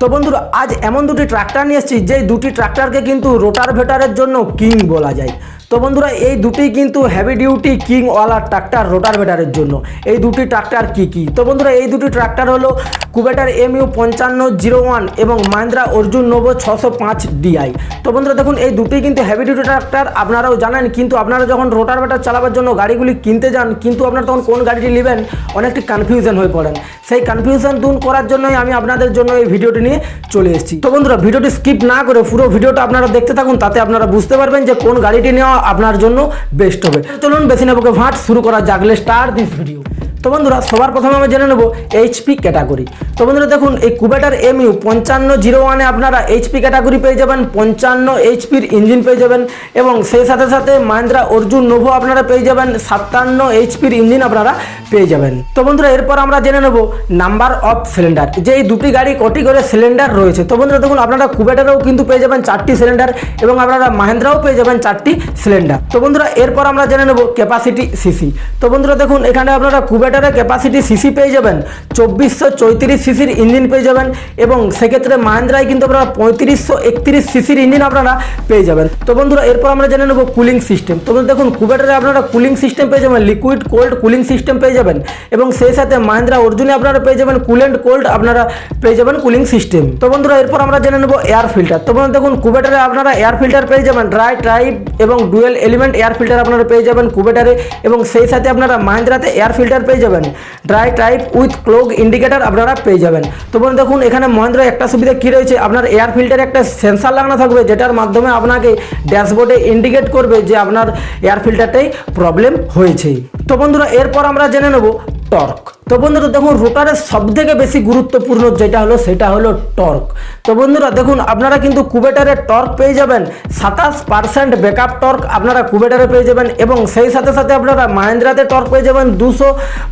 তো বন্ধুরা, আজ এমন দুটি ট্রাক্টর নিয়ে এসেছি যে দুটি ট্রাক্টরকে কিন্তু রোটার ভেটারের জন্য কিং বলা যায়। তো বন্ধুরা, এই দুটি কিন্তু হেভি ডিউটি কিংওয়ালা ট্রাক্টর রোটার ভেটারের জন্য। এই দুটি ট্রাক্টর কি কি? তো বন্ধুরা, এই দুটি ট্রাক্টর হলো কুবেটার এম ইউ পঞ্চান্ন জিরো ওয়ান এবং মাহিন্দ্রা অর্জুন নোভো ছশো পাঁচ ডিআই তো বন্ধুরা, দেখুন, এই দুটি কিন্তু হেভি ডিউটি ট্রাক্টর আপনারাও জানেন, কিন্তু আপনারা যখন রোটার ভেটার চালাবার জন্য গাড়িগুলি কিনতে যান, কিন্তু আপনারা তখন কোন গাড়িটি নেবেন, অনেকটি কনফিউশন হয়ে পড়েন। সেই কনফিউশন দূর করার জন্যই আমি আপনাদের জন্য এই ভিডিওটি নিয়ে চলে এসেছি। তো বন্ধুরা, ভিডিওটি স্কিপ না করে পুরো ভিডিওটা আপনারা দেখতে থাকুন, তাতে আপনারা বুঝতে পারবেন যে কোন গাড়িটি নেওয়া আপনার জন্য বেস্ট হবে। চলুন বেছে নেবকে ভাট শুরু করা জাগলে স্টার দিস ভিডিও তো বন্ধুরা, সবার প্রথমে আমরা জেনে নেব এইচপি ক্যাটাগরি তো বন্ধুরা, দেখুন, এই কুবেটার এম ইউ পঞ্চান্ন জিরো ওয়ানে আপনারা এইচপি ক্যাটাগরি পেয়ে যাবেন, পঞ্চান্ন এইচপির ইঞ্জিন পেয়ে যাবেন, এবং সেই সাথে সাথে মাহিন্দ্রা অর্জুন নোভো আপনারা পেয়ে যাবেন, সাতান্ন এইচপির ইঞ্জিন আপনারা পেয়ে যাবেন। তো বন্ধুরা, এরপর আমরা জেনে নেব নাম্বার অফ সিলিন্ডার যে এই দুটি গাড়ি কটি করে সিলিন্ডার রয়েছে। তো বন্ধুরা, দেখুন, আপনারা কুবেটারেও কিন্তু পেয়ে যাবেন চারটি সিলিন্ডার এবং আপনারা মাহিন্দ্রাও পেয়ে যাবেন চারটি সিলিন্ডার তো বন্ধুরা, এরপর আমরা জেনে নেব ক্যাপাসিটি সিসি তো বন্ধুরা, দেখুন, এখানে আপনারা কুবেটারের ক্যাপাসিটি সিসি পেয়ে যাবেন। চব্বিশশো চৌত্রিশ সিসির ইঞ্জিন পেয়ে যাবেন এবং সেক্ষেত্রে মাহিন্দ্রায় কিন্তু আপনারা পঁয়ত্রিশশো একত্রিশ সিসির ইঞ্জিন আপনারা পেয়ে যাবেন। তো বন্ধুরা, এরপর আমরা জেনে নেব কুলিং সিস্টেম তো দেখুন, কুবেটারে আপনারা কুলিং সিস্টেম পেয়ে যাবেন লিকুইড কোল্ড কুলিং সিস্টেম পেয়ে যাবেন এবং সেই সাথে মাহিন্দ্রা অর্জুনে আপনারা পেয়ে যাবেন কুলেন্ট কোল্ড আপনারা পেয়ে যাবেন কুলিং সিস্টেম তো বন্ধুরা, এরপর আমরা জেনে নেব এয়ার ফিল্টার তো বন্ধুরা, দেখুন, কুবেটারে আপনারা এয়ার ফিল্টার পেয়ে যাবেন ড্রাই ট্রাইব এবং ডুয়েল এলিমেন্ট এয়ার ফিল্টার আপনারা পেয়ে যাবেন কুবেটারে এবং সেই সাথে আপনারা মাহিন্দ্রাতে এয়ার ফিল্টার পেয়ে যাবেন। Dry type with clog indicator আপনারা পেয়ে যাবেন। তো বলুন দেখুন, এখানে মহেন্দ্র একটা সুবিধা কী রয়েছে? আপনার এয়ার ফিল্টারে একটা সেন্সার লাগানো থাকবে, যেটার মাধ্যমে আপনাকে ড্যাশবোর্ডে ইন্ডিকেট করবে যে আপনার এয়ার ফিল্টারটাই প্রবলেম হয়েছে। তো বন্ধুরা, এরপর আমরা জেনে নেব টর্ক। তো বন্ধুরা, দেখুন রোটারের সব থেকে বেশি গুরুত্বপূর্ণ যেটা হলো, সেটা হলো টর্ক। তো বন্ধুরা, দেখুন, আপনারা কিন্তু কুবেটারের টর্ক পেয়ে যাবেন, সাতাশ পার্সেন্ট ব্যাকআপ টর্ক আপনারা কুবেটারে পেয়ে যাবেন এবং সেই সাথে সাথে আপনারা মাহিন্দ্রাতে টর্ক পেয়ে যাবেন, দুশো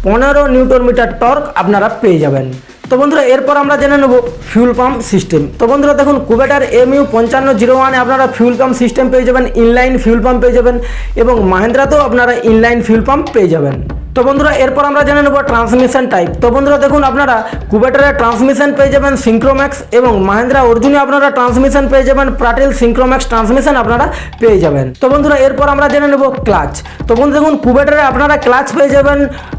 পনেরো নিউটন মিটার টর্ক আপনারা পেয়ে যাবেন। তো বন্ধুরা, এরপর আমরা জেনে নেব ফিউল পাম্প সিস্টেম তো বন্ধুরা, দেখুন, কুবেটার এম ইউ পঞ্চান্ন জিরো ওয়ানে আপনারা ফিউল পাম্প সিস্টেম পেয়ে যাবেন ইনলাইন ফিউল পাম্প পেয়ে যাবেন এবং মাহিন্দ্রাতেও আপনারা ইনলাইন ফিউল পাম্প পেয়ে যাবেন। তো বন্ধুরা, এরপর আমরা জেনে নেব ট্রান্সমিশন টাইপ তো বন্ধুরা, দেখুন আপনারা কুবেটারের ট্রান্সমিশন পেয়ে যাবেন সিঙ্ক্রোম্যাক্স এবং মাহিন্দ্রা অর্জুনে আপনারা ট্রান্সমিশন পেয়ে যাবেন প্রাটেল সিঙ্ক্রোম্যাক্স ট্রান্সমিশন আপনারা পেয়ে যাবেন। তো বন্ধুরা, এরপর আমরা জেনে নেব ক্লাচ তো বন্ধু, দেখুন কুবেটারে আপনারা ক্লাচ পেয়ে যাবেন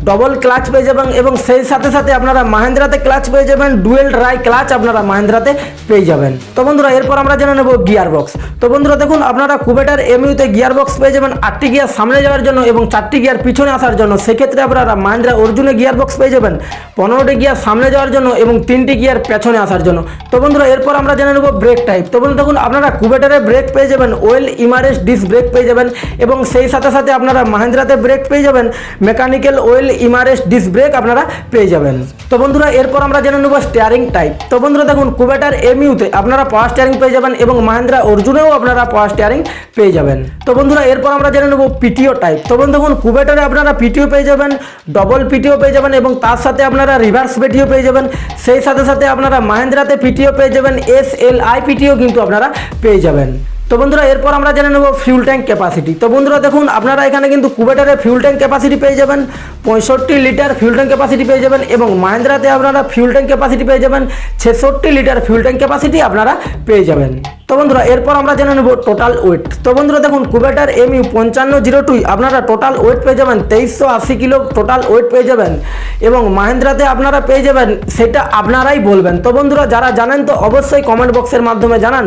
ডবল ক্লাচ পেয়ে যাবেন এবং সেই সাথে সাথে আপনারা মাহিন্দ্রাতে ক্লাচ পেয়ে যাবেন ডুয়েল ড্রাই ক্লাচ আপনারা মাহিন্দ্রাতে পেয়ে যাবেন। তো বন্ধুরা, এরপর আমরা জেনে নেব গিয়ার বক্স তো বন্ধুরা, দেখুন আপনারা কুবেটার এমইউতে গিয়ার বক্স পেয়ে যাবেন, আটটি গিয়ার সামনে যাওয়ার জন্য এবং চারটি গিয়ার পিছনে আসার জন্য। সেক্ষেত্রে আপনারা মাহিন্দ্রা অর্জুনে গিয়ার বক্স পেয়ে যাবেন। পনেরোটি গিয়ার সামনে যাওয়ার জন্য এবং তিনটি গিয়ার পেছনে আসার জন্য। তো বন্ধুরা, এরপর আমরা জেনে নেব ব্রেক টাইপ তো বন্ধু দেখুন, আপনারা কুবেটারে ব্রেক পেয়ে যাবেন ওয়েল ইমারেস ডিস ব্রেক পেয়ে যাবেন এবং সেই সাথে সাথে আপনারা মাহিন্দ্রাতে ব্রেক পেয়ে যাবেন mechanical oil immersed disc brake আপনারা পেয়ে যাবেন। তো বন্ধুরা, এরপর আমরা জেনে নেব স্টিয়ারিং টাইপ তো বন্ধুরা, দেখুন কুবেটার এমইউতে আপনারা পাওয়ার স্টিয়ারিং পেয়ে যাবেন এবং মাহিন্দ্রা অর্জুনেও আপনারা পাওয়ার স্টিয়ারিং পেয়ে যাবেন। তো বন্ধুরা, এরপর আমরা জেনে নেব পিটিও টাইপ তো বন্ধু দেখুন কুবেটারে আপনারা পিটিও পেয়ে যাবেন ডবল পিটিও পেয়ে যাবেন এবং তার সাথে আপনারা রিভার্স পিটিও পেয়ে যাবেন। সেই সাথে সাথে আপনারা মাহিন্দ্রাতে পিটিও পেয়ে যাবেন এস এল আই পিটিও কিন্তু আপনারা পেয়ে যাবেন। তো বন্ধুরা, এরপর আমরা জেনে নেব ফিউল ট্যাঙ্ক ক্যাপাসিটি তো বন্ধুরা, দেখুন, আপনারা এখানে কিন্তু কুবেটারে ফিউল ট্যাঙ্ক ক্যাপাসিটি পেয়ে যাবেন, পঁয়ষট্টি লিটার ফিউল ট্যাঙ্ক ক্যাপাসিটি পেয়ে যাবেন এবং মাহিন্দ্রাতে আপনারা ফিউল ট্যাঙ্ক ক্যাপাসিটি পেয়ে যাবেন, ছেষট্টি লিটার ফিউল ট্যাঙ্ক ক্যাপাসিটি আপনারা পেয়ে যাবেন। তো বন্ধুরা, এরপর আমরা জেনে নেব টোটাল ওয়েট তো বন্ধুরা, দেখুন, কুবেটার এম ইউ পঞ্চান্ন জিরো টুই আপনারা টোটাল ওয়েট পেয়ে যাবেন তেইশশো আশি কিলো টোটাল ওয়েট পেয়ে যাবেন। এবং মাহিন্দ্রাতে আপনারা পেয়ে যাবেন, সেটা আপনারাই বলবেন। তো বন্ধুরা, যারা জানেন তো অবশ্যই কমেন্ট বক্সের মাধ্যমে জানান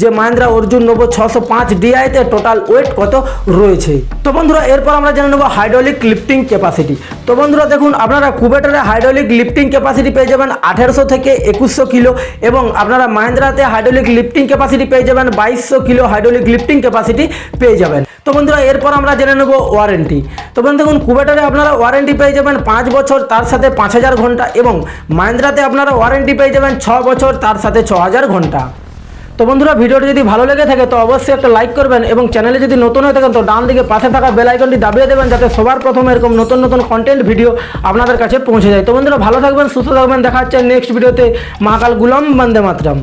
যে মাহিন্দ্রা অর্জুন নেব ছশো পাঁচ ডিআইতে টোটাল ওয়েট কত রয়েছে। তো বন্ধুরা, এরপর আমরা জেনে নেব হাইড্রোলিক লিফটিং ক্যাপাসিটি তো বন্ধুরা, দেখুন, আপনারা কুবেটারে হাইড্রোলিক লিফটিং ক্যাপাসিটি পেয়ে যাবেন আঠেরোশো থেকে একুশশো কিলো, এবং আপনারা মাহিন্দ্রাতে হাইড্রোলিক লিফটিং ক্যাপাসিটি পেয়ে যাবেন বাইশশো কিলো হাইড্রোলিক লিফটিং ক্যাপাসিটি পেয়ে যাবেন। তো বন্ধুরা, এরপর আমরা জেনে নেব ওয়ারেন্টি তো বন্ধু দেখুন কুবেটারে আপনারা ওয়ারেন্টি পেয়ে যাবেন পাঁচ বছর, তার সাথে পাঁচ হাজার ঘণ্টা এবং মাহিন্দ্রাতে আপনারা ওয়ারেন্টি পেয়ে যাবেন ছ বছর, তার সাথে ছ হাজার ঘণ্টা। তো বন্ধুরা, ভিডিওটি যদি ভালো লেগে থাকে, তো অবশ্যই একটা লাইক করবেন এবং চ্যানেলে যদি নতুন হয়ে থাকেন, তো ডান দিকে পাশে থাকা বেল আইকনটি দাবিয়ে দেবেন, যাতে সবার প্রথমে এরকম নতুন নতুন কন্টেন্ট ভিডিও আপনাদের কাছে পৌঁছে যায়। তো বন্ধুরা, ভালো থাকবেন, সুস্থ থাকবেন, দেখা হচ্ছে নেক্সট ভিডিওতে মহাকাল গুলাম, বন্দে মাতরম।